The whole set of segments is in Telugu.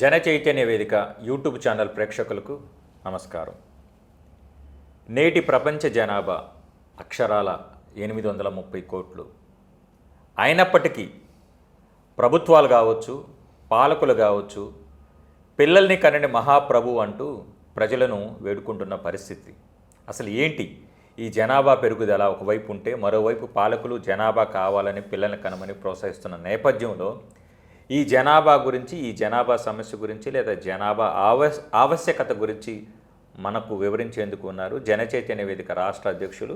జన చైతన్య వేదిక యూట్యూబ్ ఛానల్ ప్రేక్షకులకు నమస్కారం. నేటి ప్రపంచ జనాభా అక్షరాల ఎనిమిది వందల ముప్పై కోట్లు. అయినప్పటికీ ప్రభుత్వాలు కావచ్చు పాలకులు కావచ్చు పిల్లల్ని కనని మహాప్రభు అంటూ ప్రజలను వేడుకుంటున్న పరిస్థితి. అసలు ఏంటి? ఈ జనాభా పెరుగుదల ఒకవైపు ఉంటే మరోవైపు పాలకులు జనాభా కావాలని పిల్లల్ని కనమని ప్రోత్సహిస్తున్న నేపథ్యంలో ఈ జనాభా గురించి ఈ జనాభా సమస్య గురించి లేదా జనాభా ఆవశ్ ఆవశ్యకత గురించి మనకు వివరించేందుకు ఉన్నారు జనచైతన్య వేదిక రాష్ట్ర అధ్యక్షులు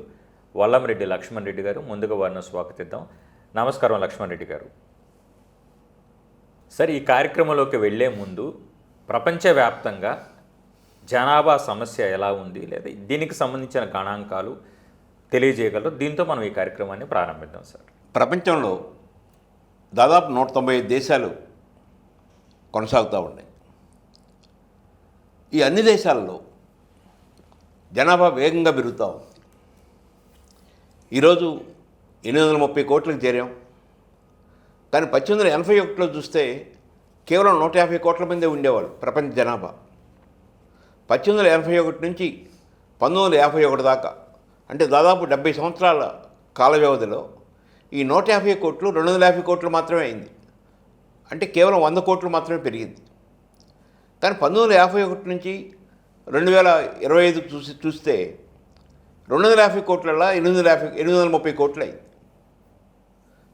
వల్లంరెడ్డి లక్ష్మణ్ రెడ్డి గారు. ముందుగా వారిని స్వాగతిద్దాం. నమస్కారం లక్ష్మణ్ రెడ్డి గారు. సార్ ఈ కార్యక్రమంలోకి వెళ్ళే ముందు ప్రపంచవ్యాప్తంగా జనాభా సమస్య ఎలా ఉంది లేదా దీనికి సంబంధించిన గణాంకాలు తెలియజేయగలరు? దీంతో మనం ఈ కార్యక్రమాన్ని ప్రారంభిద్దాం సార్. ప్రపంచంలో దాదాపు నూట తొంభై ఐదు దేశాలు కొనసాగుతూ ఉన్నాయి. ఈ అన్ని దేశాల్లో జనాభా వేగంగా పెరుగుతూ ఉంది. ఈరోజు ఎనిమిది వందల ముప్పై కోట్లకు చేరాం. కానీ పద్దెనిమిది వందల ఎనభై ఒకటిలో చూస్తే కేవలం నూట యాభై కోట్ల మందే ఉండేవాళ్ళు ప్రపంచ జనాభా. పద్దెనిమిది వందల ఎనభై ఒకటి నుంచి పంతొమ్మిది వందల యాభై ఒకటి దాకా అంటే దాదాపు డెబ్బై సంవత్సరాల కాల వ్యవధిలో ఈ నూట యాభై కోట్లు రెండు వందల యాభై కోట్లు మాత్రమే అయింది. అంటే కేవలం వంద కోట్లు మాత్రమే పెరిగింది. కానీ పంతొమ్మిది వందల యాభై ఒకటి నుంచి రెండు వేల ఇరవై ఐదు చూసి చూస్తే రెండు వందల యాభై కోట్లలో ఎనిమిది వందల యాభై ఎనిమిది వందల ముప్పై కోట్లు అయింది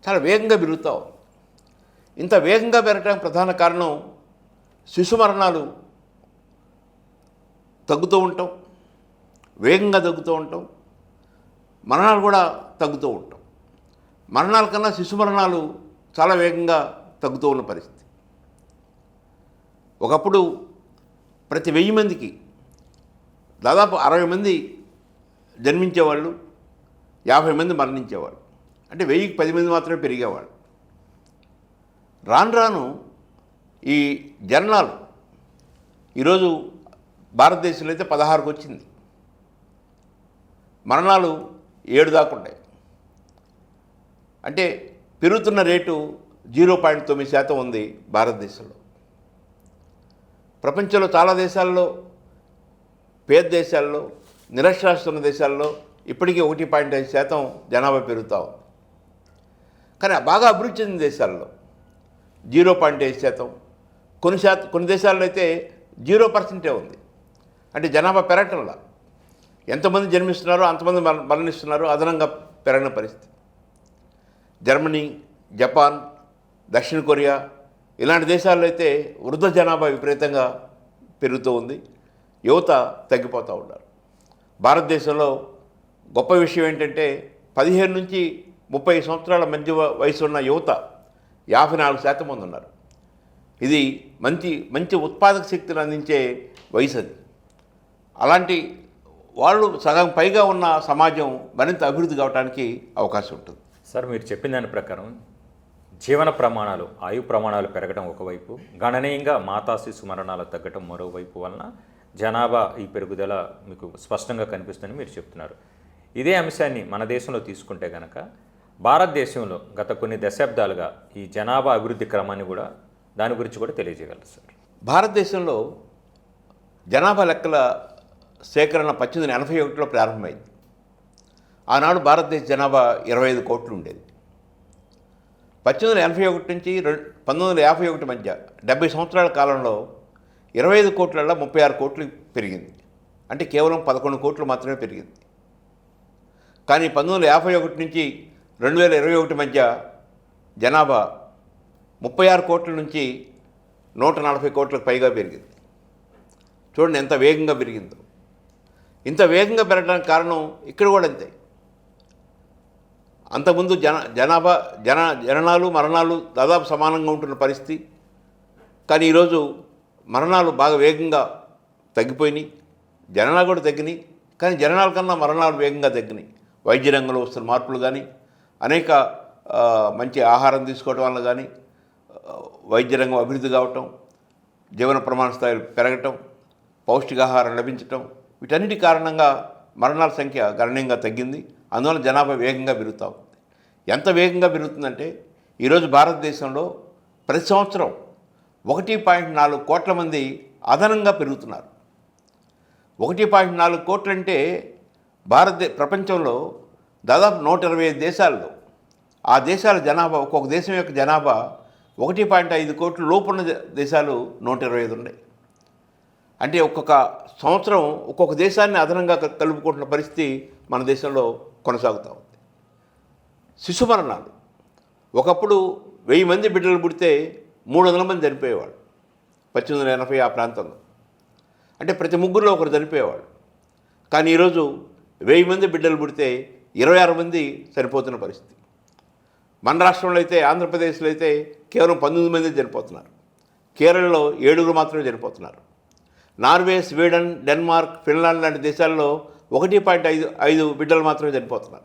చాలా వేగంగా పెరుగుతాం ఇంత వేగంగా పెరగడానికి ప్రధాన కారణం శిశు మరణాలు తగ్గుతూ ఉంటాం. వేగంగా తగ్గుతూ ఉంటాం. మరణాలు కూడా తగ్గుతూ ఉంటాం. మరణాల కన్నా శిశు మరణాలు చాలా వేగంగా తగ్గుతూ ఉన్న పరిస్థితి. ఒకప్పుడు ప్రతి వెయ్యి మందికి దాదాపు అరవై మంది జన్మించేవాళ్ళు యాభై మంది మరణించేవాళ్ళు. అంటే వెయ్యికి పది మంది మాత్రమే పెరిగేవాళ్ళు. రాను రాను ఈ జననాలు ఈరోజు భారతదేశంలో అయితే పదహారుకు వచ్చింది. మరణాలు ఏడు దాకా ఉంటాయి అంటే పెరుగుతున్న రేటు జీరో పాయింట్ తొమ్మిది శాతం ఉంది భారతదేశంలో. ప్రపంచంలో చాలా దేశాల్లో పేద దేశాల్లో నిరక్షరాస్తున్న దేశాల్లో ఇప్పటికీ ఒకటి పాయింట్ ఐదు శాతం జనాభా పెరుగుతా ఉంది. కానీ బాగా అభివృద్ధి చెందిన దేశాల్లో జీరో పాయింట్ ఐదు శాతం కొన్ని శాతం కొన్ని దేశాల్లో అయితే జీరో పర్సెంటే ఉంది. అంటే జనాభా పెరగటంలా. ఎంతమంది జన్మిస్తున్నారో అంతమంది మర మరణిస్తున్నారు అదనంగా పెరగని పరిస్థితి. జర్మనీ జపాన్ దక్షిణ కొరియా ఇలాంటి దేశాల్లో అయితే వృద్ధ జనాభా విపరీతంగా పెరుగుతూ ఉంది. యువత తగ్గిపోతూ ఉన్నారు. భారతదేశంలో గొప్ప విషయం ఏంటంటే పదిహేను నుంచి ముప్పై సంవత్సరాల మధ్య వయసు ఉన్న యువత యాభై నాలుగు శాతం మంది ఉన్నారు. ఇది మంచి మంచి ఉత్పాదక శక్తిని అందించే వయసు అది. అలాంటి వాళ్ళు సగం పైగా ఉన్న సమాజం మరింత అభివృద్ధి కావడానికి అవకాశం ఉంటుంది. సార్ మీరు చెప్పిన దాని ప్రకారం జీవన ప్రమాణాలు ఆయు ప్రమాణాలు పెరగడం ఒకవైపు గణనీయంగా మాతా శిశు మరణాలు తగ్గడం మరోవైపు వలన జనాభా ఈ పెరుగుదల మీకు స్పష్టంగా కనిపిస్తుందని మీరు చెప్తున్నారు. ఇదే అంశాన్ని మన దేశంలో తీసుకుంటే కనుక భారతదేశంలో గత కొన్ని దశాబ్దాలుగా ఈ జనాభా అభివృద్ధి క్రమాన్ని కూడా దాని గురించి కూడా తెలియజేయగలరు సార్. భారతదేశంలో జనాభా లెక్కల సేకరణ పద్దెనిమిది ఎనభై ఒకటిలో ప్రారంభమైంది. ఆనాడు భారతదేశ జనాభా ఇరవై ఐదు కోట్లు ఉండేది పద్దెనిమిది వందల ఎనభై ఒకటి నుంచి రెండు పంతొమ్మిది వందల యాభై ఒకటి మధ్య డెబ్బై సంవత్సరాల కాలంలో ఇరవై ఐదు కోట్లలో ముప్పై ఆరు కోట్లు పెరిగింది. అంటే కేవలం పదకొండు కోట్లు మాత్రమే పెరిగింది. కానీ పంతొమ్మిది వందల యాభై ఒకటి నుంచి రెండు వేల ఇరవై ఒకటి మధ్య జనాభా ముప్పై ఆరు కోట్ల నుంచి నూట నలభై కోట్లకు పైగా పెరిగింది. చూడండి ఎంత వేగంగా పెరిగిందో. ఇంత వేగంగా పెరగడానికి కారణం ఇక్కడ కూడా అంతే. అంతకుముందు జన జనాభా జన జననాలు మరణాలు దాదాపు సమానంగా ఉంటున్న పరిస్థితి. కానీ ఈరోజు మరణాలు బాగా వేగంగా తగ్గిపోయినాయి. జననాలు కూడా తగ్గినాయి. కానీ జననాల కన్నా మరణాలు వేగంగా తగ్గినాయి. వైద్య రంగంలో వస్తున్న మార్పులు కానీ అనేక మంచి ఆహారం తీసుకోవడం వల్ల కానీ వైద్య రంగం అభివృద్ధి కావటం జీవన ప్రమాణ స్థాయిలు పెరగటం పౌష్టికాహారం లభించటం వీటన్నిటి కారణంగా మరణాల సంఖ్య గణనీయంగా తగ్గింది. అందువల్ల జనాభా వేగంగా పెరుగుతూ ఉంది. ఎంత వేగంగా పెరుగుతుందంటే ఈరోజు భారతదేశంలో ప్రతి సంవత్సరం ఒకటి పాయింట్ నాలుగు కోట్ల మంది అదనంగా పెరుగుతున్నారు. ఒకటి పాయింట్ నాలుగు కోట్లు అంటే భారత ప్రపంచంలో దాదాపు నూట ఇరవై ఐదు దేశాల్లో ఆ దేశాల జనాభా ఒక్కొక్క దేశం యొక్క జనాభా ఒకటి పాయింట్ ఐదు కోట్ల లోపున్న దేశాలు నూట ఇరవై ఐదు ఉన్నాయి. అంటే ఒక్కొక్క సంవత్సరం ఒక్కొక్క దేశాన్ని అదనంగా కలుపుకుంటున్న పరిస్థితి మన దేశంలో కొనసాగుతూ ఉంది. శిశు మరణాలు ఒకప్పుడు వెయ్యి మంది బిడ్డలు పుడితే మూడు వందల మంది చనిపోయేవాడు పద్దెనిమిది వందల ఎనభై ఆ ప్రాంతంలో. అంటే ప్రతి ముగ్గురులో ఒకరు చనిపోయేవాడు కానీ ఈరోజు వెయ్యి మంది బిడ్డలు పుడితే ఇరవై ఆరు మంది చనిపోతున్న పరిస్థితి. మన రాష్ట్రంలో అయితే ఆంధ్రప్రదేశ్లో అయితే కేవలం పంతొమ్మిది మంది చనిపోతున్నారు. కేరళలో ఏడుగురు మాత్రమే చనిపోతున్నారు. నార్వే స్వీడన్ డెన్మార్క్ ఫిన్లాండ్ లాంటి దేశాల్లో ఒకటి పాయింట్ ఐదు ఐదు బిడ్డలు మాత్రమే చనిపోతున్నారు.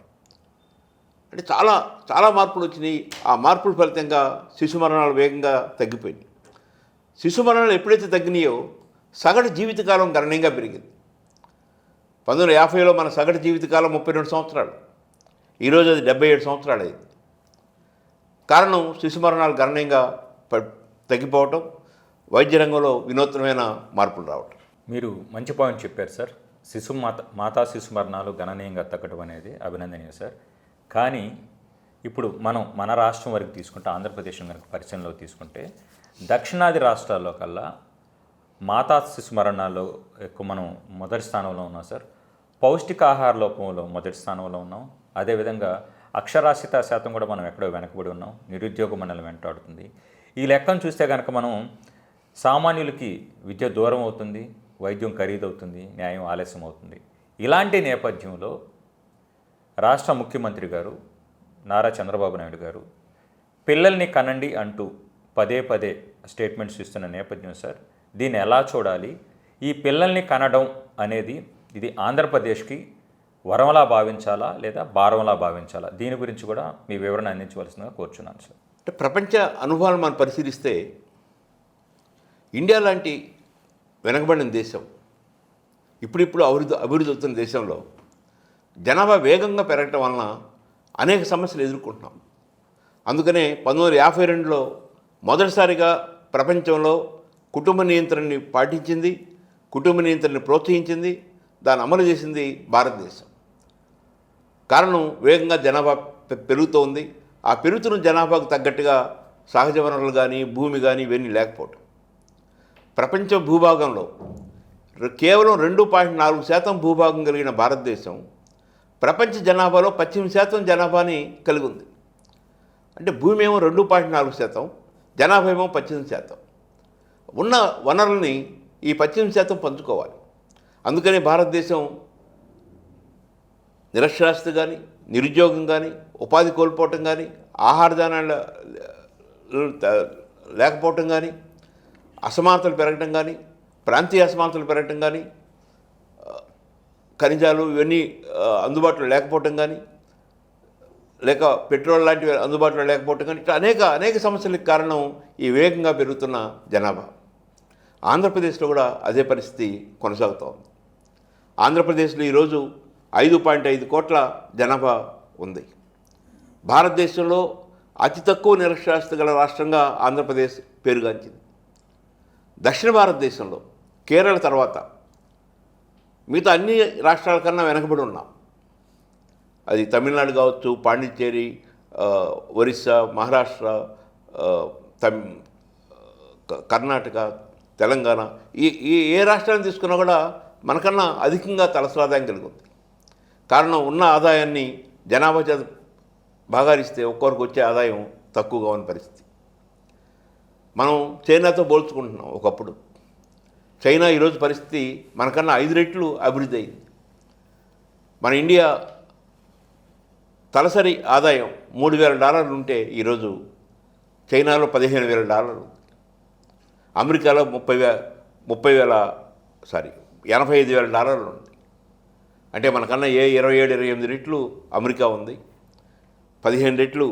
అంటే చాలా చాలా మార్పులు వచ్చినాయి. ఆ మార్పుల ఫలితంగా శిశు మరణాలు వేగంగా తగ్గిపోయినాయి. శిశు మరణాలు ఎప్పుడైతే తగ్గినాయో సగటు జీవితకాలం గణనీయంగా పెరిగింది. పంతొమ్మిది వందల యాభైలో మన సగటు జీవితకాలం ముప్పై రెండు సంవత్సరాలు. ఈరోజు అది డెబ్బై ఏడు సంవత్సరాలు అయింది. కారణం శిశు మరణాలు గణనీయంగా ప- తగ్గిపోవటం వైద్య రంగంలో వినూత్నమైన మార్పులు రావటం. మీరు మంచి పాయింట్ చెప్పారు సార్. శిశు మాత మాతా శిశు మరణాలు గణనీయంగా తగ్గడం అనేది అభినందనీయం సార్. కానీ ఇప్పుడు మనం మన రాష్ట్రం వరకు తీసుకుంటే ఆంధ్రప్రదేశ్ కనుక పరిచయంలో తీసుకుంటే దక్షిణాది రాష్ట్రాల్లో కల్లా మాతా శిశు మరణాల్లో ఎక్కువ మనం మొదటి స్థానంలో ఉన్నాం సార్. పౌష్టికాహార లోపంలో మొదటి స్థానంలో ఉన్నాం. అదేవిధంగా అక్షరాస్యత శాతం కూడా మనం ఎక్కడో వెనకబడి ఉన్నాం. నిరుద్యోగం మనల్ని వెంటాడుతుంది. ఈ లెక్కను చూస్తే కనుక మనం సామాన్యులకి విద్య దూరం అవుతుంది. వైద్యం ఖరీదవుతుంది న్యాయం ఆలస్యం అవుతుంది ఇలాంటి నేపథ్యంలో రాష్ట్ర ముఖ్యమంత్రి గారు నారా చంద్రబాబు నాయుడు గారు పిల్లల్ని కనండి అంటూ పదే పదే స్టేట్మెంట్స్ ఇస్తున్న నేపథ్యం సార్. దీన్ని ఎలా చూడాలి? ఈ పిల్లల్ని కనడం అనేది ఇది ఆంధ్రప్రదేశ్కి వరంలా భావించాలా లేదా భారంలా భావించాలా? దీని గురించి కూడా మీ వివరణ అందించవలసిందిగా కోరుచున్నాను సార్. అంటే ప్రపంచ అనుభవాలు మనం పరిశీలిస్తే ఇండియా లాంటి వెనకబడిన దేశం. ఇప్పుడిప్పుడు అభివృద్ధి అభివృద్ధి అవుతున్న దేశంలో జనాభా వేగంగా పెరగటం వలన అనేక సమస్యలు ఎదుర్కొంటున్నాం. అందుకనే పంతొమ్మిది వందల యాభై రెండులో మొదటిసారిగా ప్రపంచంలో కుటుంబ నియంత్రణని పాటించింది కుటుంబ నియంత్రణని ప్రోత్సహించింది దాన్ని అమలు చేసింది భారతదేశం. కారణం వేగంగా జనాభా పె- పెరుగుతోంది. ఆ పెరుగుతున్న జనాభాకు తగ్గట్టుగా సహజ వనరులు కానీ భూమి కానీ ఇవన్నీ లేకపోవటం. ప్రపంచ భూభాగంలో కేవలం రెండు పాయింట్ నాలుగు శాతం భూభాగం కలిగిన భారతదేశం ప్రపంచ జనాభాలో పద్దెనిమిది శాతం జనాభాని కలిగి ఉంది. అంటే భూమి ఏమో రెండు పాయింట్ నాలుగు శాతం జనాభా ఏమో పద్దెనిమిది శాతం. ఉన్న వనరుల్ని ఈ పద్దెనిమిది శాతం పంచుకోవాలి. అందుకని భారతదేశం నిరక్షరాస్యత కానీ నిరుద్యోగం కానీ ఉపాధి కోల్పోవటం కానీ ఆహార ధాన్యాల లేకపోవటం కానీ అసమానతలు పెరగటం కానీ ప్రాంతీయ అసమానతలు పెరగటం కానీ ఖనిజాలు ఇవన్నీ అందుబాటులో లేకపోవటం కానీ లేక పెట్రోల్ లాంటివి అందుబాటులో లేకపోవటం కానీ ఇట్లా అనేక అనేక సమస్యలకు కారణం ఈ వేగంగా పెరుగుతున్న జనాభా. ఆంధ్రప్రదేశ్లో కూడా అదే పరిస్థితి కొనసాగుతోంది ఆంధ్రప్రదేశ్లో ఈరోజు ఐదు పాయింట్ ఐదు కోట్ల జనాభా ఉంది. భారతదేశంలో అతి తక్కువ నిరక్షరాస్యత గల రాష్ట్రంగా ఆంధ్రప్రదేశ్ పేరుగాంచింది. దక్షిణ భారతదేశంలో కేరళ తర్వాత మిగతా అన్ని రాష్ట్రాల కన్నా వెనకబడి ఉన్నాం. అది తమిళనాడు కావచ్చు పాండిచ్చేరి ఒరిస్సా మహారాష్ట్ర తమి క- కర్ణాటక తెలంగాణ ఈ ఈ ఏ రాష్ట్రాన్ని తీసుకున్నా కూడా మనకన్నా అధికంగా తలస్వాదాయం ఆదాయం కలిగి ఉంది కారణం ఉన్న ఆదాయాన్ని జనాభా చేత భాగారిస్తే ఒక్కొక్కరికి వచ్చే ఆదాయం తక్కువగా ఉన్న పరిస్థితి. మనం చైనాతో పోల్చుకుంటున్నాం ఒకప్పుడు. చైనా ఈరోజు పరిస్థితి మనకన్నా ఐదు రెట్లు అభివృద్ధి అయింది. మన ఇండియా తలసరి ఆదాయం మూడు వేల డాలర్లు ఉంటే ఈరోజు చైనాలో పదిహేను వేల డాలర్లు అమెరికాలో ముప్పై వే ముప్పై వేల సారీ ఎనభై ఐదు వేల డాలర్లు ఉంది. అంటే మనకన్నా ఏ ఇరవై ఏడు ఇరవై ఎనిమిది రెట్లు అమెరికా ఉంది. పదిహేను రెట్లు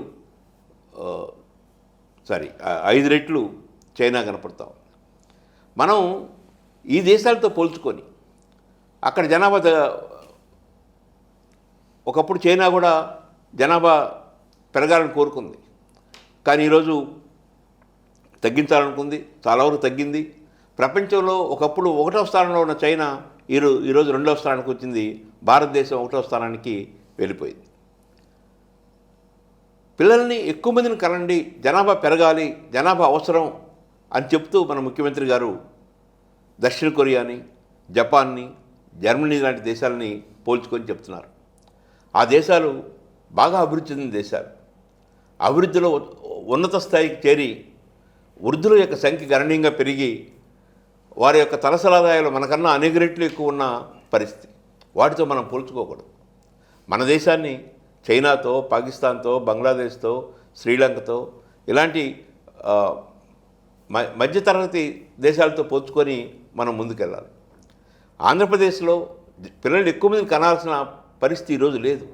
సారీ ఐదు రెట్లు చైనా కనపడతాం. మనం ఈ దేశాలతో పోల్చుకొని అక్కడ జనాభా ఒకప్పుడు చైనా కూడా జనాభా పెరగాలని కోరుకుంది. కానీ ఈరోజు తగ్గించాలనుకుంది చాలా వరకు తగ్గింది. ప్రపంచంలో ఒకప్పుడు ఒకటో స్థానంలో ఉన్న చైనా ఈరో ఈరోజు రెండవ స్థానానికి వచ్చింది. భారతదేశం ఒకటో స్థానానికి వెళ్ళిపోయింది. పిల్లల్ని ఎక్కువ మందిని కనండి జనాభా పెరగాలి జనాభా అవసరం అని చెప్తూ మన ముఖ్యమంత్రి గారు దక్షిణ కొరియాని జపాన్ని జర్మనీ లాంటి దేశాలని పోల్చుకొని చెప్తున్నారు. ఆ దేశాలు బాగా అభివృద్ధి చెందిన దేశాలు. అభివృద్ధిలో ఉన్నత స్థాయికి చేరి వృద్ధుల యొక్క సంఖ్య గణనీయంగా పెరిగి వారి యొక్క తలసలాదాయాలు మనకన్నా అనేక రెట్లు ఎక్కువ ఉన్న పరిస్థితి. వాటితో మనం పోల్చుకోకూడదు. మన దేశాన్ని చైనాతో పాకిస్తాన్తో బంగ్లాదేశ్తో శ్రీలంకతో ఇలాంటి మధ్యతరగతి దేశాలతో పోల్చుకొని మనం ముందుకెళ్ళాలి. ఆంధ్రప్రదేశ్లో పిల్లలు ఎక్కువ మంది కనాల్సిన పరిస్థితి ఈరోజు లేదు.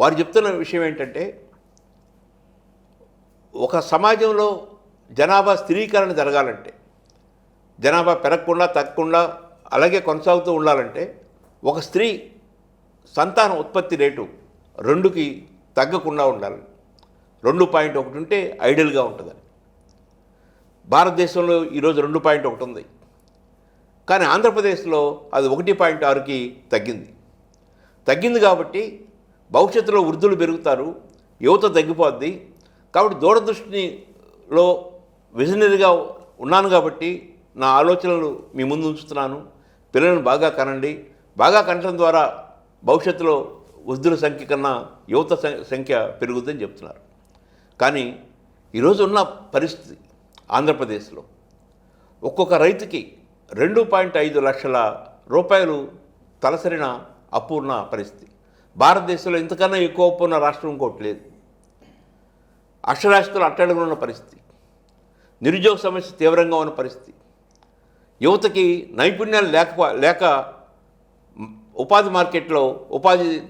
వారు చెప్తున్న విషయం ఏంటంటే ఒక సమాజంలో జనాభా స్థిరీకరణ జరగాలంటే జనాభా పెరగకుండా తగ్గకుండా అలాగే కొనసాగుతూ ఉండాలంటే ఒక స్త్రీ సంతాన ఉత్పత్తి రేటు రెండుకి తగ్గకుండా ఉండాలి. రెండు పాయింట్ ఒకటి ఉంటే ఐడియల్గా ఉంటుందని. భారతదేశంలో ఈరోజు రెండు పాయింట్ ఒకటి ఉంది. కానీ ఆంధ్రప్రదేశ్లో అది ఒకటి పాయింట్ ఆరుకి తగ్గింది. తగ్గింది కాబట్టి భవిష్యత్తులో వృద్ధులు పెరుగుతారు యువత తగ్గిపోద్ది. కాబట్టి దూరదృష్టిలో విజనరీగా ఉన్నాను కాబట్టి నా ఆలోచనలు మీ ముందు ఉంచుతున్నాను. పిల్లలను బాగా కనండి. బాగా కనడం ద్వారా భవిష్యత్తులో వృద్ధుల సంఖ్య కన్నా యువత సం- సంఖ్య పెరుగుతుందని చెప్తున్నారు. కానీ ఈరోజు ఉన్న పరిస్థితి ఆంధ్రప్రదేశ్లో ఒక్కొక్క రైతుకి రెండు పాయింట్ ఐదు లక్షల రూపాయలు తలసరిన అప్పున్న పరిస్థితి. భారతదేశంలో ఇంతకన్నా ఎక్కువ అప్పు ఉన్న రాష్ట్రం ఇంకోటి లేదు. అక్షరాస్యతలు అట్టడుగున ఉన్న పరిస్థితి. నిరుద్యోగ సమస్య తీవ్రంగా ఉన్న పరిస్థితి. యువతకి నైపుణ్యాలు లేక లేక ఉపాధి మార్కెట్లో ఉపాధి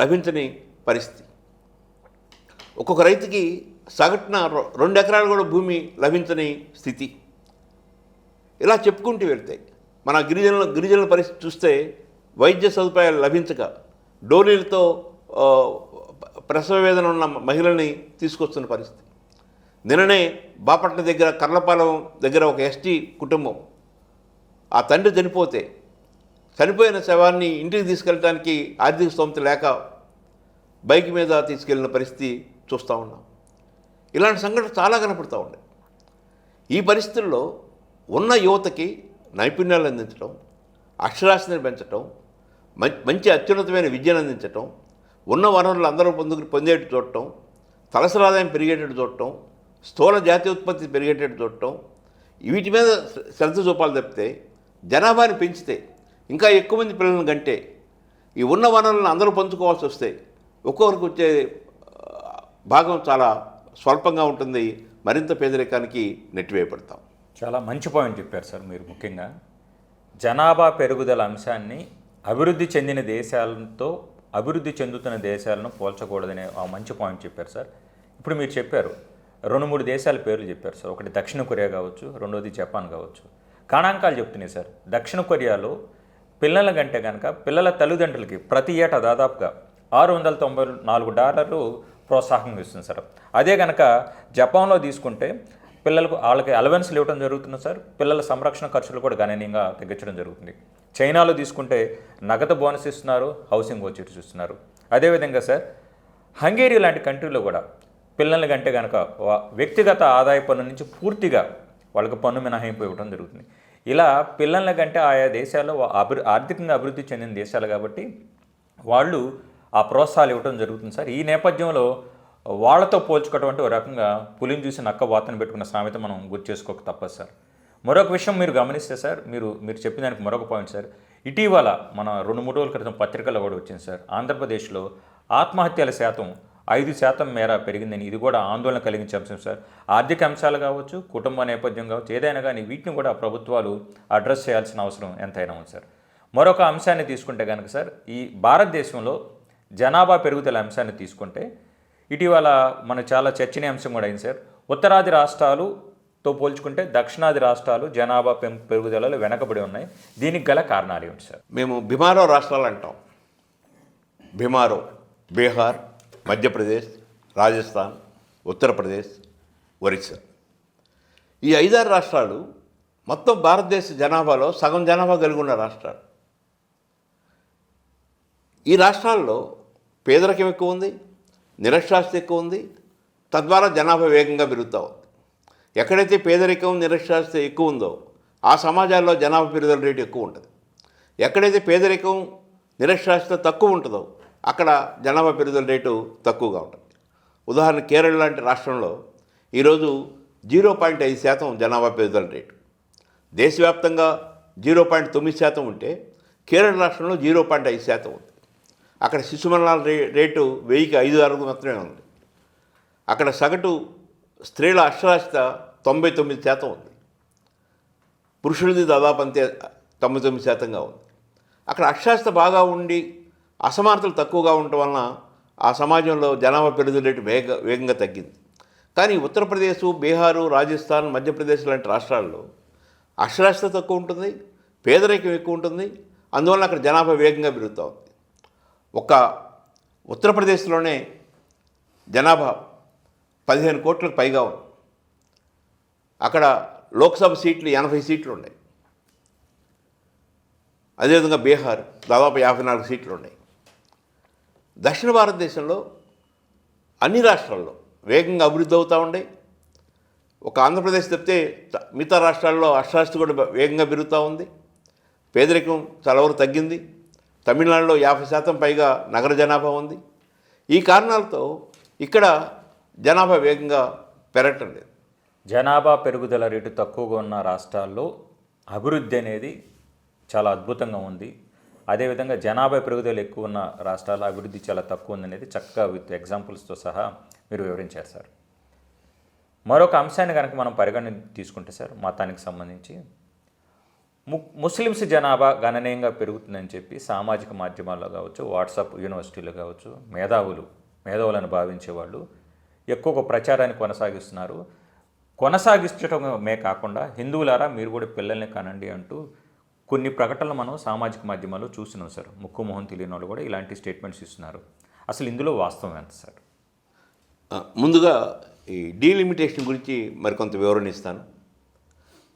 లభించని పరిస్థితి. ఒక్కొక్క రైతుకి సగటున రెండు ఎకరాలు కూడా భూమి లభించని స్థితి. ఇలా చెప్పుకుంటూ వెళ్తాయి మన గిరిజనుల గిరిజనుల పరిస్థితి చూస్తే వైద్య సదుపాయాలు లభించక డోలీలతో ప్రసవ వేదన ఉన్న మహిళల్ని తీసుకొస్తున్న పరిస్థితి. నిన్ననే బాపట్ల దగ్గర కర్లపాలెం దగ్గర ఒక ఎస్టీ కుటుంబం ఆ తండ్రి చనిపోతే చనిపోయిన శవాన్ని ఇంటికి తీసుకెళ్ళడానికి ఆర్థిక స్థోమత లేక బైక్ మీద తీసుకెళ్ళిన పరిస్థితి చూస్తూ ఉన్నాం. ఇలాంటి సంఘటనలు చాలా కనపడుతూ ఉన్నాయి ఈ పరిస్థితుల్లో ఉన్న యువతకి నైపుణ్యాలు అందించడం అక్షరాస్యతను పెంచడం మంచి అత్యున్నతమైన విద్యను అందించటం ఉన్న వనరులు అందరూ పొందుకు పొందేట్టు చూడటం తలసరి ఆదాయం పెరిగేటట్టు చూడటం స్థూల జాతీయ ఉత్పత్తి పెరిగేటట్టు చూడటం వీటి మీద శ్రద్ధ చూపాలి తప్పితే జనాభాని పెంచితే ఇంకా ఎక్కువ మంది పిల్లలను కంటే ఈ ఉన్న వనరులను అందరూ పంచుకోవాల్సి వస్తే ఒక్కొక్కరికి వచ్చే భాగం చాలా స్వల్పంగా ఉంటుంది. మరింత పేదరికానికి నెట్టివేయబడతాం. చాలా మంచి పాయింట్ చెప్పారు సార్ మీరు ముఖ్యంగా. జనాభా పెరుగుదల అంశాన్ని అభివృద్ధి చెందిన దేశాలతో అభివృద్ధి చెందుతున్న దేశాలను పోల్చకూడదనే ఆ మంచి పాయింట్ చెప్పారు సార్. ఇప్పుడు మీరు చెప్పారు రెండు మూడు దేశాల పేర్లు చెప్పారు సార్. ఒకటి దక్షిణ కొరియా కావచ్చు రెండోది జపాన్ కావచ్చు. గణాంకాలు చెప్తున్నాయి సార్. దక్షిణ కొరియాలో పిల్లల కంటే కనుక పిల్లల తల్లిదండ్రులకి ప్రతి ఏటా దాదాపుగా ఆరు వందల తొంభై నాలుగు డాలర్లు ప్రోత్సాహం ఇస్తుంది సార్. అదే కనుక జపాన్లో తీసుకుంటే పిల్లలకు వాళ్ళకి అలవెన్స్లు ఇవ్వడం జరుగుతుంది సార్. పిల్లల సంరక్షణ ఖర్చులు కూడా గణనీయంగా తగ్గించడం జరుగుతుంది. చైనాలో తీసుకుంటే నగదు బోనస్ ఇస్తున్నారు హౌసింగ్ వచ్చేట్టు చూస్తున్నారు. అదేవిధంగా సార్ హంగేరీ లాంటి కంట్రీలో కూడా పిల్లల కంటే కనుక వ్యక్తిగత ఆదాయ పన్ను నుంచి పూర్తిగా వాళ్ళకి పన్ను మినహాయింపు ఇవ్వడం జరుగుతుంది. ఇలా పిల్లల కంటే ఆయా దేశాల్లో అభి ఆర్థికంగా అభివృద్ధి చెందిన దేశాలు కాబట్టి వాళ్ళు ఆ ప్రోత్సాహాలు ఇవ్వడం జరుగుతుంది సార్. ఈ నేపథ్యంలో వాళ్ళతో పోల్చుకోవటం అంటే ఒక రకంగా పులిని చూసి నక్క వాతను పెట్టుకున్న సామెత మనం గుర్తు చేసుకోక తప్పదు సార్. మరొక విషయం మీరు గమనిస్తే సార్ మీరు మీరు చెప్పిన దానికి మరొక పాయింట్ సార్. ఇటీవల మన రెండు మూడు రోజుల క్రితం పత్రికల్లో కూడా వచ్చింది సార్. ఆంధ్రప్రదేశ్లో ఆత్మహత్యల శాతం ఐదు శాతం మేర పెరిగిందని ఇది కూడా ఆందోళన కలిగించే అంశం సార్. ఆర్థిక అంశాలు కావచ్చు కుటుంబ నేపథ్యం కావచ్చు ఏదైనా కానీ వీటిని కూడా ప్రభుత్వాలు అడ్రస్ చేయాల్సిన అవసరం ఎంతైనా ఉంది సార్. మరొక అంశాన్ని తీసుకుంటే కనుక సార్ ఈ భారతదేశంలో జనాభా పెరుగుదల అంశాన్ని తీసుకుంటే ఇటీవల మన చాలా చర్చనీయాంశం కూడా అయింది సార్. ఉత్తరాది రాష్ట్రాలుతో పోల్చుకుంటే దక్షిణాది రాష్ట్రాలు జనాభా పెం పెరుగుదలలో వెనకబడి ఉన్నాయి. దీనికి గల కారణాలు ఏమిటి సార్? మేము బిమారో రాష్ట్రాలు అంటాం. బిమారో బీహార్ మధ్యప్రదేశ్ రాజస్థాన్ ఉత్తరప్రదేశ్ ఒరిస్సా. ఈ ఐదారు రాష్ట్రాలు మొత్తం భారతదేశ జనాభాలో సగం జనాభా కలిగి ఉన్న రాష్ట్రాలు. ఈ రాష్ట్రాల్లో పేదరికం ఎక్కువ ఉంది నిరక్షరాస్యత ఎక్కువ ఉంది తద్వారా జనాభా వేగంగా పెరుగుతూ ఉంది. ఎక్కడైతే పేదరికం నిరక్షరాస్యత ఎక్కువ ఉందో ఆ సమాజాల్లో జనాభా పెరుగుదల రేటు ఎక్కువ ఉంటుంది. ఎక్కడైతే పేదరికం నిరక్షరాస్యత తక్కువ ఉంటుందో అక్కడ జనాభా పెరుగుదల రేటు తక్కువగా ఉంటుంది. ఉదాహరణ కేరళ లాంటి రాష్ట్రంలో ఈరోజు జీరో పాయింట్ ఐదు శాతం జనాభా పెరుగుదల రేటు. దేశవ్యాప్తంగా జీరో పాయింట్ తొమ్మిది శాతం ఉంటే కేరళ రాష్ట్రంలో జీరో పాయింట్ ఐదు శాతం ఉంది. అక్కడ శిశు మరణాల రే రేటు వెయ్యికి ఐదు అరవై మాత్రమే ఉంది. అక్కడ సగటు స్త్రీల అక్షరాస్యత తొంభై తొమ్మిది శాతం ఉంది. పురుషులది దాదాపు అంతే తొంభై తొమ్మిది శాతంగా ఉంది. అక్కడ అక్షరాస్యత బాగా ఉండి అసమానతలు తక్కువగా ఉండటం వలన ఆ సమాజంలో జనాభా పెరుగుదల రేటు వేగ వేగంగా తగ్గింది. కానీ ఉత్తరప్రదేశ్ బీహారు రాజస్థాన్ మధ్యప్రదేశ్ లాంటి రాష్ట్రాల్లో అక్షరాస్యత తక్కువ ఉంటుంది పేదరికం ఎక్కువ ఉంటుంది. అందువల్ల అక్కడ జనాభా వేగంగా పెరుగుతూ ఉంది. ఒక ఉత్తరప్రదేశ్లోనే జనాభా పదిహేను కోట్లకు పైగా ఉంది. అక్కడ లోక్సభ సీట్లు ఎనభై సీట్లు ఉన్నాయి అదేవిధంగా బీహార్ దాదాపు యాభై నాలుగు సీట్లు ఉన్నాయి దక్షిణ భారతదేశంలో అన్ని రాష్ట్రాల్లో వేగంగా అభివృద్ధి అవుతూ ఉండే ఒక ఆంధ్రప్రదేశ్ తప్పితే మిగతా రాష్ట్రాల్లో అక్షరాస్యత కూడా వేగంగా పెరుగుతూ ఉంది. పేదరికం చాలా వరకు తగ్గింది. తమిళనాడులో యాభై శాతం పైగా నగర జనాభా ఉంది. ఈ కారణాలతో ఇక్కడ జనాభా వేగంగా పెరగటం లేదు. జనాభా పెరుగుదల రేటు తక్కువగా ఉన్న రాష్ట్రాల్లో అభివృద్ధి అనేది చాలా అద్భుతంగా ఉంది. అదేవిధంగా జనాభా పెరుగుదల ఎక్కువ ఉన్న రాష్ట్రాల అభివృద్ధి చాలా తక్కువ ఉందనేది చక్కగా విత్ ఎగ్జాంపుల్స్తో సహా మీరు వివరించారు సార్. మరొక అంశాన్ని కనుక మనం పరిగణన తీసుకుంటే సార్ మతానికి సంబంధించి. ము ముస్లిమ్స్ జనాభా గణనీయంగా పెరుగుతుందని చెప్పి సామాజిక మాధ్యమాల్లో కావచ్చు వాట్సాప్ యూనివర్సిటీలు కావచ్చు మేధావులు మేధావులను భావించే వాళ్ళు ఎక్కువ ప్రచారాన్ని కొనసాగిస్తున్నారు. కొనసాగించడమే కాకుండా హిందువులారా మీరు కూడా పిల్లల్ని కనండి అంటూ కొన్ని ప్రకటనలు మనం సామాజిక మాధ్యమాల్లో చూసినాం సార్. ముక్కు మొహం తెలియని వాళ్ళు కూడా ఇలాంటి స్టేట్మెంట్స్ ఇస్తున్నారు. అసలు ఇందులో వాస్తవం ఎంత సార్? ముందుగా ఈ డీలిమిటేషన్ గురించి మరికొంత వివరణ ఇస్తాను.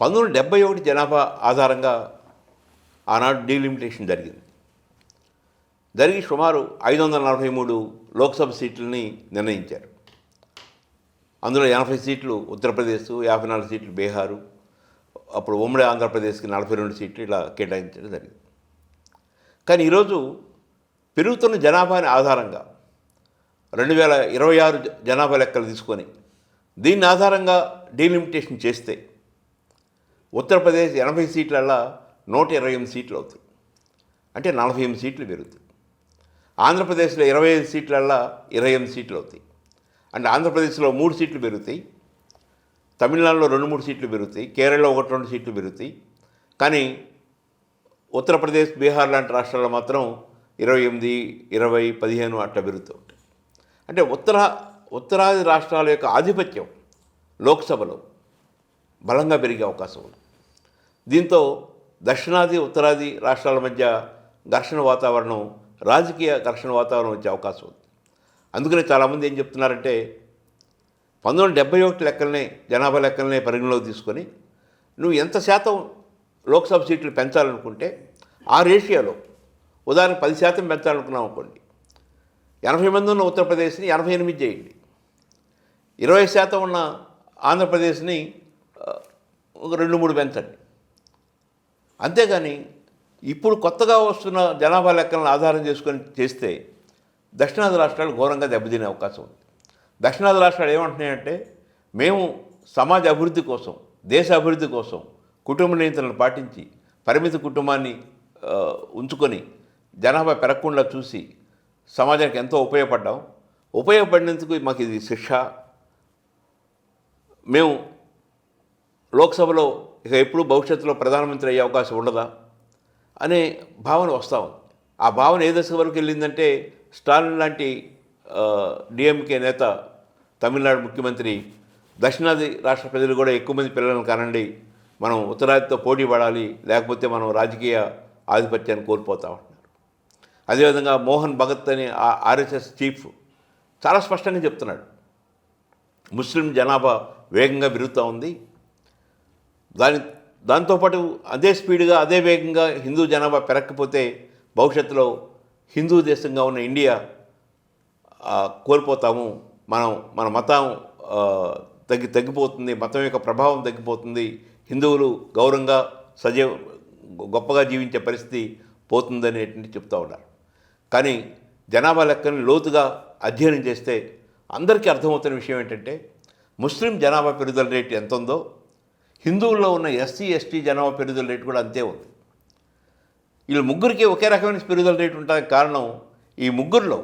పంతొమ్మిది డెబ్బై ఒకటి జనాభా ఆధారంగా ఆనాడు డీలిమిటేషన్ జరిగింది. జరిగి సుమారు ఐదు వందల నలభై మూడు లోక్సభ సీట్లని నిర్ణయించారు. అందులో ఎనభై సీట్లు ఉత్తరప్రదేశ్ యాభై నాలుగు సీట్లు బీహారు అప్పుడు ఉమ్మడి ఆంధ్రప్రదేశ్కి నలభై రెండు సీట్లు ఇలా కేటాయించడం జరిగింది. కానీ ఈరోజు పెరుగుతున్న జనాభాని ఆధారంగా రెండు వేల ఇరవై ఆరు జనాభా లెక్కలు తీసుకొని దీన్ని ఆధారంగా డీలిమిటేషన్ చేస్తే ఉత్తరప్రదేశ్ ఎనభై సీట్లల్లా నూట ఇరవై ఎనిమిది సీట్లు అవుతాయి. అంటే నలభై ఎనిమిది సీట్లు పెరుగుతాయి. ఆంధ్రప్రదేశ్లో ఇరవై ఐదు సీట్లల్లా ఇరవై ఎనిమిది సీట్లు అవుతాయి. అంటే ఆంధ్రప్రదేశ్లో మూడు సీట్లు పెరుగుతాయి. తమిళనాడులో రెండు మూడు సీట్లు పెరుగుతాయి కేరళలో ఒకటి రెండు సీట్లు పెరుగుతాయి. కానీ ఉత్తరప్రదేశ్ బీహార్ లాంటి రాష్ట్రాల్లో మాత్రం ఇరవై ఎనిమిది ఇరవై పదిహేను అట్లా పెరుగుతూ ఉంటాయి. అంటే ఉత్తర ఉత్తరాది రాష్ట్రాల యొక్క ఆధిపత్యం లోక్సభలో బలంగా పెరిగే అవకాశం ఉంది. దీంతో దక్షిణాది ఉత్తరాది రాష్ట్రాల మధ్య ఘర్షణ వాతావరణం రాజకీయ ఘర్షణ వాతావరణం వచ్చే అవకాశం ఉంది. అందుకనే చాలామంది ఏం చెప్తున్నారంటే పంతొమ్మిది వందల డెబ్బై ఒకటి లెక్కలనే జనాభా లెక్కలనే పరిగణలోకి తీసుకొని నువ్వు ఎంత శాతం లోక్సభ సీట్లు పెంచాలనుకుంటే ఆ రేషియోలో ఉదాహరణకు పది శాతం పెంచాలనుకున్నాం అనుకోండి. ఎనభై మంది ఉన్న ఉత్తరప్రదేశ్ని ఎనభై ఎనిమిది చేయండి. ఇరవై శాతం ఉన్న ఆంధ్రప్రదేశ్ని ఒక రెండు మూడు పెంచండి. అంతేగాని ఇప్పుడు కొత్తగా వస్తున్న జనాభా లెక్కలను ఆధారం చేసుకొని చేస్తే దక్షిణాది రాష్ట్రాలు ఘోరంగా దెబ్బతినే అవకాశం ఉంది. దక్షిణాది రాష్ట్రాలు ఏమంటున్నాయంటే మేము సమాజ అభివృద్ధి కోసం దేశ అభివృద్ధి కోసం కుటుంబ నియంత్రణలు పాటించి పరిమిత కుటుంబాన్ని ఉంచుకొని జనాభా పెరగకుండా చూసి సమాజానికి ఎంతో ఉపయోగపడ్డాం. ఉపయోగపడినందుకు మాకు ఇది శిక్ష. మేము లోక్సభలో ఇక ఎప్పుడు భవిష్యత్తులో ప్రధానమంత్రి అయ్యే అవకాశం ఉండదా అనే భావన వస్తాం ఆ భావన ఏ దశ వరకు వెళ్ళిందంటే స్టాలిన్ లాంటి డిఎంకే నేత తమిళనాడు ముఖ్యమంత్రి దక్షిణాది రాష్ట్ర ప్రజలు కూడా ఎక్కువ మంది పిల్లలను కానండి. మనం ఉత్తరాదితో పోటీ పడాలి లేకపోతే మనం రాజకీయ ఆధిపత్యాన్ని కోల్పోతా ఉంటున్నారు. అదేవిధంగా మోహన్ భగత్ అని ఆ- ఆర్ఎస్ఎస్ చీఫ్ చాలా స్పష్టంగా చెప్తున్నాడు. ముస్లిం జనాభా వేగంగా పెరుగుతూ ఉంది. దాని దాంతోపాటు అదే స్పీడ్గా అదే వేగంగా హిందూ జనాభా పెరగకపోతే భవిష్యత్తులో హిందూ దేశంగా ఉన్న ఇండియా కోల్పోతాము. మనం మన మతం తగ్గి తగ్గిపోతుంది. మతం యొక్క ప్రభావం తగ్గిపోతుంది. హిందువులు గౌరవంగా సజీవ గొప్పగా జీవించే పరిస్థితి పోతుందనేటువంటి చెప్తూ ఉన్నారు. కానీ జనాభా లెక్కని లోతుగా అధ్యయనం చేస్తే అందరికీ అర్థమవుతున్న విషయం ఏంటంటే ముస్లిం జనాభా పెరుగుదల రేటు ఎంత ఉందో హిందువుల్లో ఉన్న ఎస్సీ ఎస్టీ జనాభా పెరుగుదల రేటు కూడా అంతే ఉంది. వీళ్ళు ముగ్గురికి ఒకే రకమైన పెరుగుదల రేటు ఉండడానికి కారణం ఈ ముగ్గురులో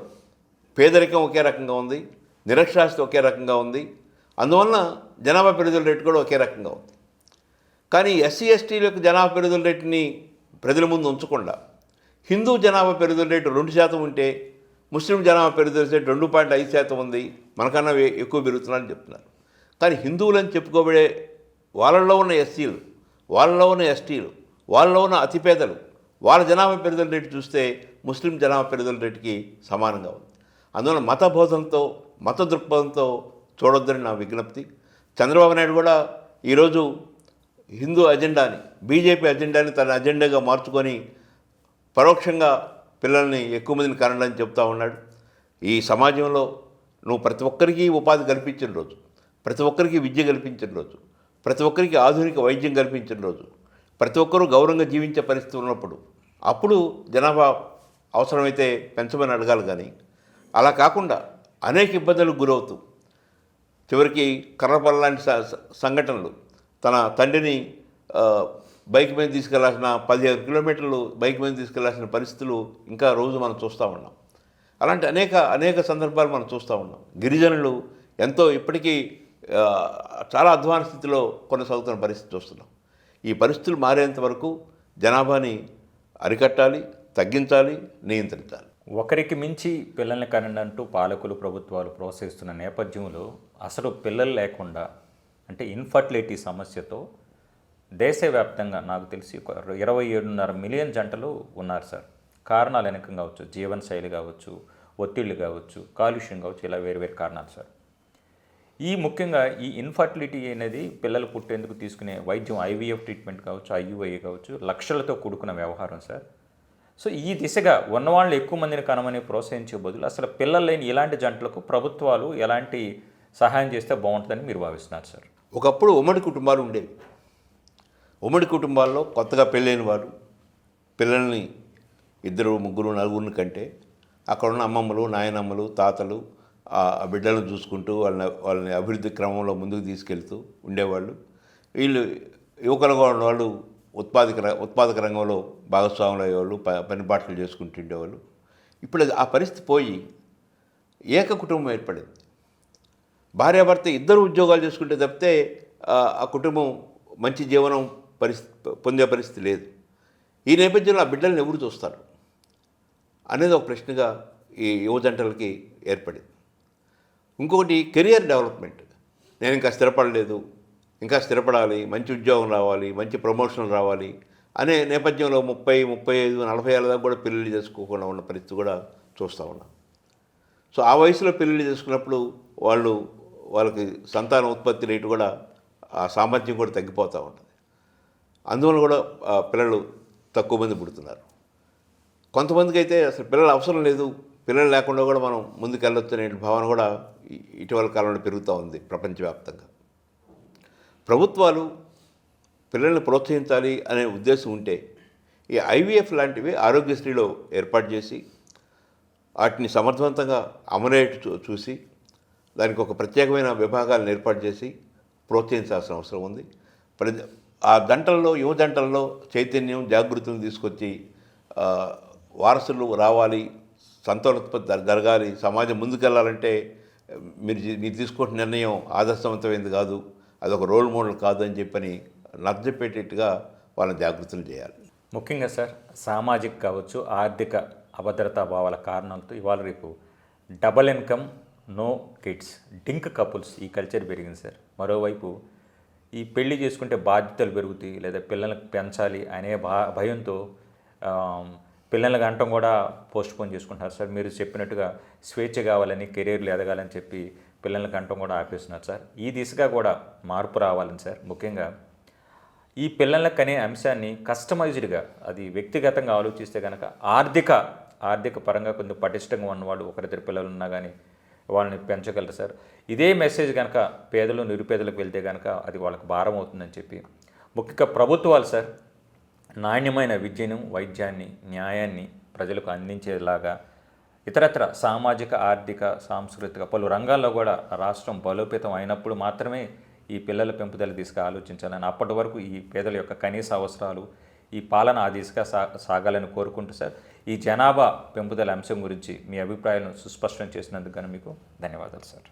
పేదరికం ఒకే రకంగా ఉంది నిరక్షరాస్యత ఒకే రకంగా ఉంది అందువలన జనాభా పెరుగుదల రేటు కూడా ఒకే రకంగా ఉంది. కానీ ఎస్సీ ఎస్టీలకు జనాభా పెరుగుదల రేటుని ప్రజల ముందు ఉంచకుండా హిందూ జనాభా పెరుగుదల రేటు రెండు శాతం ఉంటే ముస్లిం జనాభా పెరుగుదల రేటు రెండు పాయింట్ ఐదు శాతం ఉంది మనకన్నా వే- ఎక్కువ పెరుగుతున్నారని చెప్తున్నారు. కానీ హిందువులని చెప్పుకోబడే వాళ్ళలో ఉన్న ఎస్సీలు వాళ్ళలో ఉన్న ఎస్టీలు వాళ్ళలో ఉన్న అతిపేదలు వాళ్ళ జనాభా పెరుగుదల రేటు చూస్తే ముస్లిం జనాభా పెరుగుదల రేటుకి సమానంగా ఉంది. అందువల్ల మత బోధనతో మత దృక్పథంతో చూడొద్దని నా విజ్ఞప్తి. చంద్రబాబు నాయుడు కూడా ఈరోజు హిందూ అజెండాని బీజేపీ అజెండాని తన అజెండాగా మార్చుకొని పరోక్షంగా పిల్లల్ని ఎక్కువ మందిని కనడని చెప్తా ఉన్నాడు. ఈ సమాజంలో నువ్వు ప్రతి ఒక్కరికి ఉపాధి కల్పించిన రోజు ప్రతి ఒక్కరికి విద్య కల్పించిన రోజు ప్రతి ఒక్కరికి ఆధునిక వైద్యం కల్పించిన రోజు ప్రతి ఒక్కరూ గౌరవంగా జీవించే పరిస్థితి ఉన్నప్పుడు అప్పుడు జనాభా అవసరమైతే పెంచమని అడగాలి కానీ అలా కాకుండా అనేక ఇబ్బందులకు గురవుతూ చివరికి కర్రపల్ల లాంటి సంఘటనలు తన తండ్రిని బైక్ మీద తీసుకెళ్ళాల్సిన పదిహేను కిలోమీటర్లు బైక్ మీద తీసుకెళ్ళాల్సిన పరిస్థితులు ఇంకా రోజు మనం చూస్తూ ఉన్నాం. అలాంటి అనేక అనేక సందర్భాలు మనం చూస్తూ ఉన్నాం. గిరిజనులు ఎంతో ఇప్పటికీ చాలా అధ్వాన స్థితిలో కొనసాగుతున్న పరిస్థితి చూస్తున్నాం. ఈ పరిస్థితులు మారేంత వరకు జనాభాని అరికట్టాలి తగ్గించాలి నియంత్రించాలి. ఒకరికి మించి పిల్లల్ని కనండంటూ పాలకులు ప్రభుత్వాలు ప్రోత్సహిస్తున్న నేపథ్యంలో అసలు పిల్లలు లేకుండా అంటే ఇన్ఫర్టిలిటీ సమస్యతో దేశవ్యాప్తంగా నాకు తెలిసి ఒక ఇరవై ఏడున్నర మిలియన్ జంటలు ఉన్నారు సార్. కారణాలు వెనకం కావచ్చు జీవనశైలి కావచ్చు ఒత్తిళ్ళు కావచ్చు కాలుష్యం కావచ్చు ఇలా వేరు వేరు కారణాలు సార్. ఈ ముఖ్యంగా ఈ ఇన్ఫర్టిలిటీ అనేది పిల్లలు పుట్టేందుకు తీసుకునే వైద్యం ఐవీఎఫ్ ట్రీట్మెంట్ కావచ్చు ఐయుఐ కావచ్చు లక్షలతో కూడుకున్న వ్యవహారం సార్. సో ఈ దిశగా ఉన్నవాళ్ళు ఎక్కువ మందిని కనమని ప్రోత్సహించే బదులు అసలు పిల్లలు లేని ఇలాంటి జంటలకు ప్రభుత్వాలు ఎలాంటి సహాయం చేస్తే బాగుంటుందని మీరు భావిస్తున్నారు సార్? ఒకప్పుడు ఉమ్మడి కుటుంబాలు ఉండేవి. ఉమ్మడి కుటుంబాల్లో కొత్తగా పెళ్ళైన వారు పిల్లల్ని ఇద్దరు ముగ్గురు నలుగురిని కంటే అక్కడ ఉన్న అమ్మమ్మలు నాయనమ్మలు తాతలు ఆ బిడ్డలను చూసుకుంటూ వాళ్ళని వాళ్ళని అభివృద్ధి క్రమంలో ముందుకు తీసుకెళ్తూ ఉండేవాళ్ళు. వీళ్ళు యువకులుగా ఉన్నవాళ్ళు ఉత్పాదక ఉత్పాదక రంగంలో భాగస్వాములు అయ్యేవాళ్ళు ప పని పాటలు ఇప్పుడు ఆ పరిస్థితి పోయి ఏక కుటుంబం ఏర్పడింది. భార్యాభర్త ఇద్దరు ఉద్యోగాలు చేసుకుంటే తప్పితే ఆ కుటుంబం మంచి జీవనం పరిస్థితి పొందే పరిస్థితి లేదు. ఈ నేపథ్యంలో ఆ బిడ్డల్ని ఎవరు చూస్తారు? అనేది ఒక ప్రశ్నగా ఈ యువజంటలకి ఏర్పడింది. ఇంకొకటి కెరియర్ డెవలప్మెంట్. నేను ఇంకా స్థిరపడలేదు. ఇంకా స్థిరపడాలి మంచి ఉద్యోగం రావాలి మంచి ప్రమోషన్ రావాలి అనే నేపథ్యంలో ముప్పై ముప్పై ఐదు నలభై ఏళ్ళ దాకా కూడా పెళ్ళిళ్ళు చేసుకోకుండా ఉన్న పరిస్థితి కూడా చూస్తూ ఉన్నాం. సో ఆ వయసులో పెళ్ళిళ్ళు చేసుకున్నప్పుడు వాళ్ళు వాళ్ళకి సంతాన ఉత్పత్తి రేటు కూడా ఆ సామర్థ్యం కూడా తగ్గిపోతూ ఉంటుంది. అందువల్ల కూడా పిల్లలు తక్కువ మంది పుడుతున్నారు. కొంతమందికి అయితే అసలు పిల్లలు అవసరం లేదు పిల్లలు లేకుండా కూడా మనం ముందుకు వెళ్ళొచ్చు అనే భావన కూడా ఇటీవల కాలంలో పెరుగుతూ ఉంది ప్రపంచవ్యాప్తంగా. ప్రభుత్వాలు పిల్లల్ని ప్రోత్సహించాలి అనే ఉద్దేశం ఉంటే ఈ ఐవీఎఫ్ లాంటివి ఆరోగ్యశ్రీలో ఏర్పాటు చేసి వాటిని సమర్థవంతంగా అమలేటు చూసి దానికి ఒక ప్రత్యేకమైన విభాగాలను ఏర్పాటు చేసి ప్రోత్సహించాల్సిన అవసరం ఉంది. ఆ దంటల్లో యువ దంటల్లో చైతన్యం జాగృతిని తీసుకొచ్చి వారసులు రావాలి సంతానోత్పత్తి జరగాలి సమాజం ముందుకెళ్ళాలంటే మీరు మీరు తీసుకుంటున్న నిర్ణయం ఆదర్శవంతమైనది కాదు. అదొక రోల్ మోడల్ కాదని అని చెప్పని నచ్చజెప్పేటట్టుగా వాళ్ళని జాగ్రత్తలు చేయాలి. ముఖ్యంగా సార్ సామాజిక కావచ్చు ఆర్థిక అభద్రతా భావాల కారణాలతో ఇవాళ రేపు double income no kids DINK couples ఈ కల్చర్ పెరిగింది సార్. మరోవైపు ఈ పెళ్ళి చేసుకుంటే బాధ్యతలు పెరుగుతాయి లేదా పిల్లలకు పెంచాలి అనే భా భయంతో ఆమ్, పిల్లల గంటం కూడా పోస్ట్పోన్ చేసుకుంటారు చేసుకుంటున్నారు సార్. మీరు చెప్పినట్టుగా స్వేచ్ఛ కావాలని కెరీర్లు ఎదగాలని చెప్పి పిల్లల గంటం కూడా ఆపేస్తున్నారు సార్. ఈ దిశగా కూడా మార్పు రావాలని సార్. ముఖ్యంగా ఈ పిల్లలకు అనే అంశాన్ని కస్టమైజ్డ్గా అది వ్యక్తిగతంగా ఆలోచిస్తే కనుక ఆర్థిక ఆర్థిక పరంగా కొంచెం పటిష్టంగా ఉన్నవాళ్ళు ఒకరిద్దరు పిల్లలు ఉన్నా కానీ వాళ్ళని పెంచగలరు సార్. ఇదే మెసేజ్ కనుక పేదలు నిరుపేదలకు వెళ్తే కనుక అది వాళ్ళకి భారం అవుతుందని చెప్పి ముఖ్యంగా ప్రభుత్వాలు సార్ నాణ్యమైన విద్యను వైద్యాన్ని న్యాయాన్ని ప్రజలకు అందించేలాగా ఇతరత్ర సామాజిక ఆర్థిక సాంస్కృతిక పలు రంగాల్లో కూడా రాష్ట్రం బలోపేతం అయినప్పుడు మాత్రమే ఈ పిల్లల పెంపుదల దిశగా ఆలోచించాలని అప్పటి వరకు ఈ పేదల యొక్క కనీస అవసరాలు ఈ పాలన ఆ దిశగా సా సాగాలని కోరుకుంటూ సార్. ఈ జనాభా పెంపుదల అంశం గురించి మీ అభిప్రాయాలను సుస్పష్టం చేసినందుకు గాను మీకు ధన్యవాదాలు సార్.